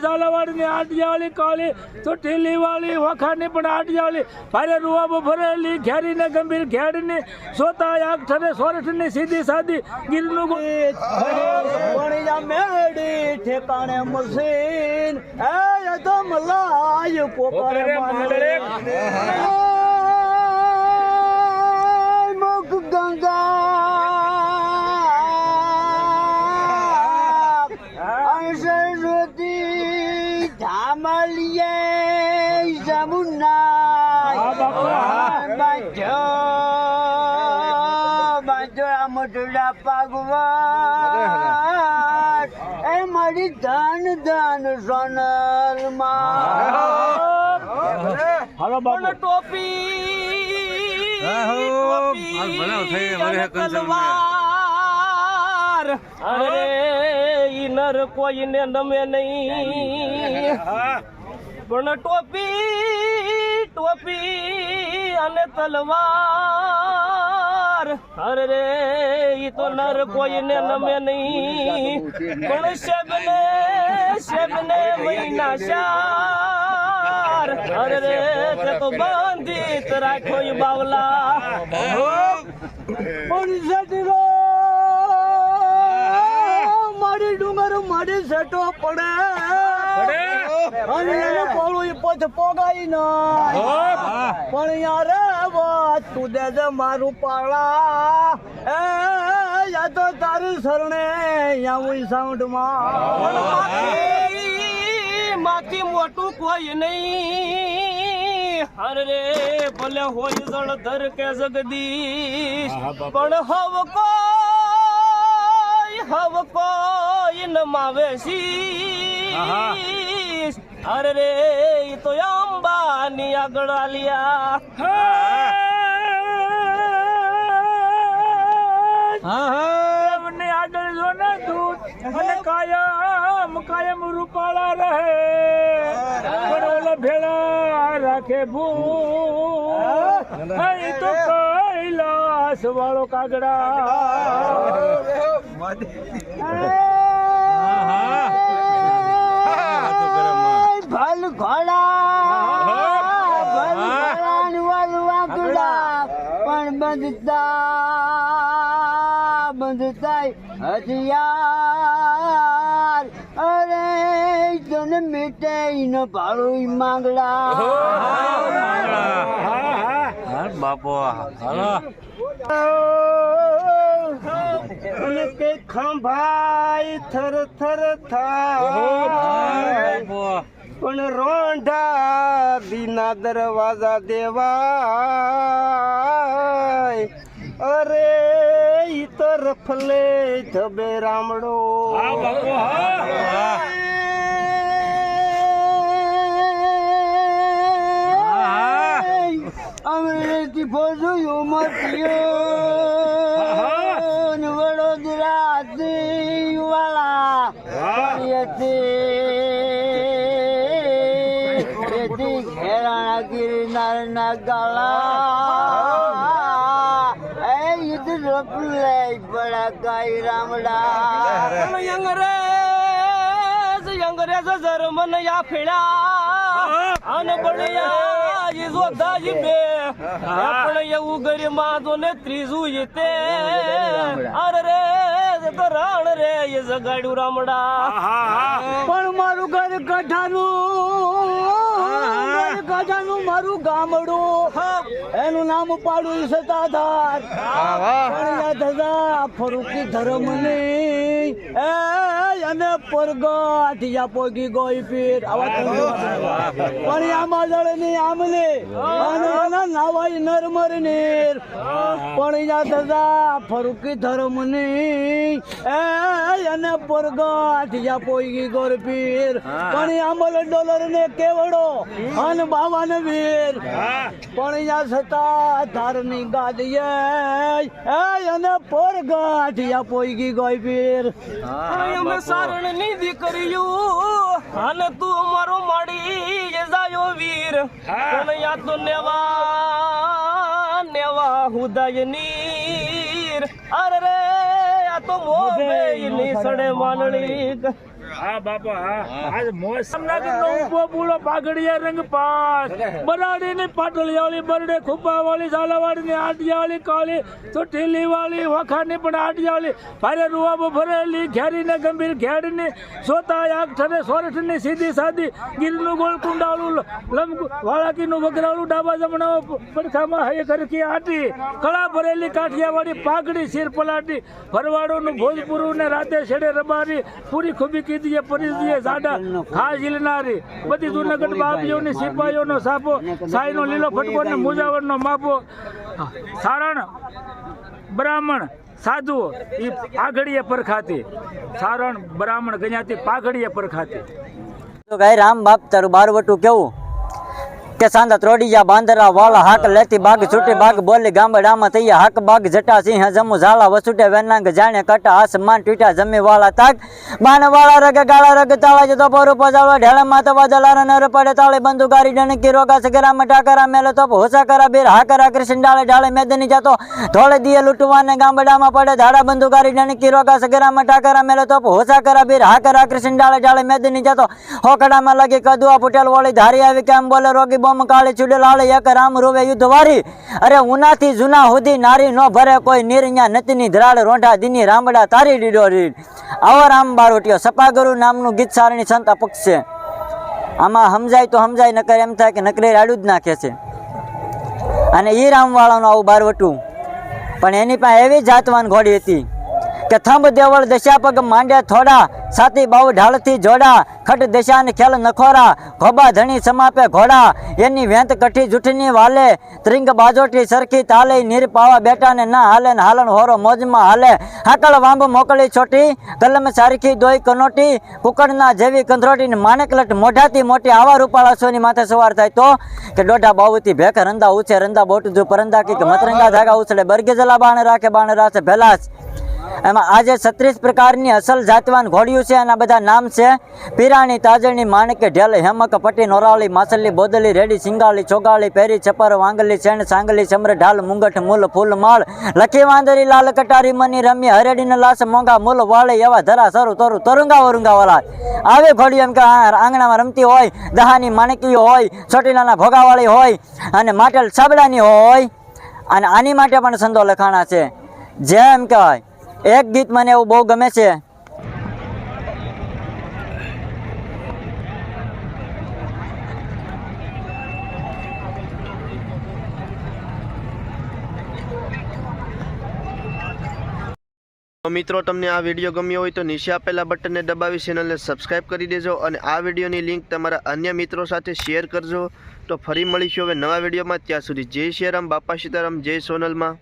ઝાલાવાડીની આટિયાળી કાળી ચોટીલી વાળી વખાની પણ આટિયાળી ભારે રૂવાબો ભરેલી ઘેરીને ગંભીર ઘેડની સોતા આગ ઠરે સોરઠની સીધી સાદી ગીરનું ગો- વણિયા મેડી ઠેકાણે મસીન એ તો મલાય પોપરે. મુખ ગંગા સરસ્વતી જમુના હા, બાજો બાજો આ મોટુડા પાગવા એ મારી ધન ધન સોનલમાં ટોપી? ટોપી તલવાર અરે ઈ નર કોઈને નમે નહીં. પણ ટોપી ટોપી અને તલવાર અરે ઈ તો નર કોઈને નમે નહીં. પણ શબને શબને મહિના શાર અરે તે તો બાંધી રાખ્યો બાવલા. પણ સટરો મારી ડુંગર માડી સેટો પડે. અને એનો પોળું ઈ પથ પોગાઈ ના પણ યાર વાત તું દે દે મારું પાળા. એ યા તો તારી શરણે યા હું સાઉન્ડમાં માથી મોટું કોઈ નહીં. અરે ભલે હોય જળધર કે જગદીશ. પણ હવ કોઈ હવ કોઈ ન માવે શીશ અરે રે તો અંબાની આગળ આલિયા. એમને આગળ જો ને દૂધ અને કાયમ કાયમ રૂપાળા રહે. પણ ઓલા ભેળા રાખે ભૂ તો કૈલાસ વાળો કાગડા. ભલ ઘોડા પણ બંધતા બંધતા હથિયાર અરે તને મીટે નો ભાડું માંગડા બાપો હાલો અને તે ખંભાઈ થર થર થાય. પણ રોંઢા દીના દરવાજા દેવાય. અરે તરફ લે ધબે રામડો. બાપુ હા. અમરેલી ઘેરાણા ગિરનાર ના ગાળા એ યુદ્ધ રફલે બડા ગાય રામડા અંગ્રેજ અંગ્રેજ જર્મન યા ફેડા અન બળિયા ઈ જોધાજી બે આપણે એવું ગરિમા તો ને ત્રીજું ઈ તે અરે રે રણ રે એ જગાડ્યું રામડા. પણ મારું ઘર ગઢાનું ઘર મારું ગામડું. એનું નામ પાડું સતાધાર હતા ધર્મ નહીં એ અને પરગાઠિયા પોગી ગોઈ પીર. આવા. પણ આમાં જળની આમલે અને આના નરમર નીર પણ હતા ફરૂકી ધર્મની એ અને પરગાઠિયા પોઈગી ગોર પીર. પણ આમલ ડોલર ને કેવડો? અન બાવન વીર. પણ યા સતા ધારની ગાદીએ એ અને પોર ગાંઠિયા પોઈગી ગોઈ પીર. અમે સારણની દીકરીયું. અને તું અમારો માડી જાયો વીર. પણ યા તો નેવા નેવા હુદય નીર. અરે તો મોભે ની સડે માનણી. હા બાપા હા. આજ મોજ સમનાગરનો ઊભો પૂળો પાઘડિયા રંગ પાસ. બરાડીની પાટલિયાવાળી બરડે ખુપાવાળી ઝાલાવાડીની આટિયાવાળી કાળી ચોટીલી વાળી વખાની પણ આટિયાવાળી. ભારે રૂવાબ ભરેલી ઘેરીને ગંભીર ઘેડની સોતા આગ ઠરે સોરઠની સીધી સાદી ગીરનું ગોળ કુંડાળું લંબ વાળાકીનું વગરાળું ડાબા જમણા પડખામાં હૈ કરકી આટી. કળા ભરેલી કાઠિયાવાડી પાઘડી શીર પલાટી. ભરવાડોનું ભોજપુરું ને રાતે છેડે રબારી. પૂરી ખૂબી કીધીએ પરિધીએ સાડા ખાસ ઝીલનારી બધી જુનાગઢ બાબીઓની સિપાહીઓનો સાપો, સાઈનો લીલો ફટકો અને મુજાવરનો માપો. સારણ, બ્રાહ્મણ સાધુઓ એ પાઘડીએ પરખાતી. સારણ, બ્રાહ્મણ ગણ્યાતી પાઘડીએ પરખાતી. તો ગાય રામ બાપ, તારું બારવટું કેવું? કે સાંધા ત્રોડિયા બાંદરા વાળા હાક લેતી બાગ છૂટી બાગ બોલી ગામડામાં થયા હાક બાગ જટા સિંહ જમુ ઝાલા વસુટે વેનાંગ જાણે કટા આસમાન ટૂટા જમી વાળા તાક બાન વાળા રગ ગાળા રગ તાળા જતો પોરો પજાળવા ઢેળા માતા વાદલારા નર પડે તાળે બંદુ ગારી ડણકી રોગા સગરામ ટાકરા મેલે તો હોસા કરા બીર હાકરા કૃષ્ણ ડાળે ડાળે મેદની જાતો ધોળે દિયે લૂંટવાને ગામડામાં પડે ધાડા બંદુ ગારી ડણકી રોગા સગરામ ટાકરા મેલે તો હોસા કરા બીર હાકરા કૃષ્ણ ડાળે ડાળે મેદની જાતો હોકડામાં લાગી કદુઆ પુટેલ વાળી ધારી આવી કેમ બોલે રોગી બોમ કાળે આળે એક રામ રોવે યુદ્ધ વારી અરે ઉનાથી જૂના સુધી નારી નો ભરે કોઈ નિરન્યા નતીની ધરાળ રોંઢા દીની રામડા તારી રીડ આવો રામ બારોટિયો સપાગરુ નામનું ગીત સારણી સંત અપક્ષ. આમાં સમજાય તો સમજાય, નકર એમ થાય કે નકરે રાડું જ નાખે છે. અને ઈ રામવાળાનું આવું બારવટું. પણ એની પાસે એવી જાતવાન ઘોડી હતી કે થંભ દેવળ દશા પગ માંડ્યા થોડા સાતી બાવ ઢાળથી જોડા ખટ દશાને ખેલ નખોરા ખોબા ધણી સમાપે ઘોડા એની વેંત કઠી જૂઠની વાલે ત્રિંગ બાજોટી સરખી તાલે નીર પાવા બેટા ને ના હાલે ને હાલન હોરો મોજમાં હાલે. હાકળ વાંબ મોકળી છોટી કલમ સારખી દોઈ કનોટી કુકડના જેવી કંધરોટી ને માણેકલટ મોઢાથી મોટી આવા રૂપાળાસોની માથે સવાર થાય તો? કે ડોઢા બાવુતી ભેખ રંદા ઉછે રંદા બોટ જો પરંદા કી કે મતરંગા ધાગા ઉછળે બરગે જલા બાણ રાખે બાણ રાખે ભેલાસ એમાં આજે છત્રીસ પ્રકારની અસલ જાતવાન ઘોડિયું છે એના બધા નામ છે. પીરાણી, તાજણી, માણકે, ઢેલ, હેમક પટ્ટી નોરાળી માસલી બોદલી, રેડી, સિંગાળી, ચોગાળી, પેરી, છપર, વાંગલી, શેણ, સાંગલી, ચમર, ઢાલ, મુંગઠ, મૂલ, ફૂલ, માળ, લખી વાંદરી, લાલ, કટારી, મની રમી હરેડીને લાશ, મોંઘા, મૂલ, વાળે, એવા ધરા, સરું, તરું, તરુંગા વરુંગા વાળા આવે ઘોડી એમ કે આંગણામાં રમતી હોય, દહાની માણકી હોય, ચોટીલાના ભોગાવાળી હોય, અને માટેલ છાબડાની હોય, અને આની માટે પણ સંદો લખાણા છે. જેમ કહેવાય એક ગીત મને એવું બહુ ગમે છે. મિત્રો, તમને આ વીડિયો ગમ્યો હોય તો નીચે આપેલા બટનને દબાવી ચેનલને સબસ્ક્રાઇબ કરી દેજો અને આ વિડીયોની લિંક તમારા અન્ય મિત્રો સાથે શેર કરજો. તો ફરી મળીશું હવે નવા વિડીયોમાં. ત્યાં સુધી જય શ્રી રામ, બાપા સીતારામ, જય સોનલમાં.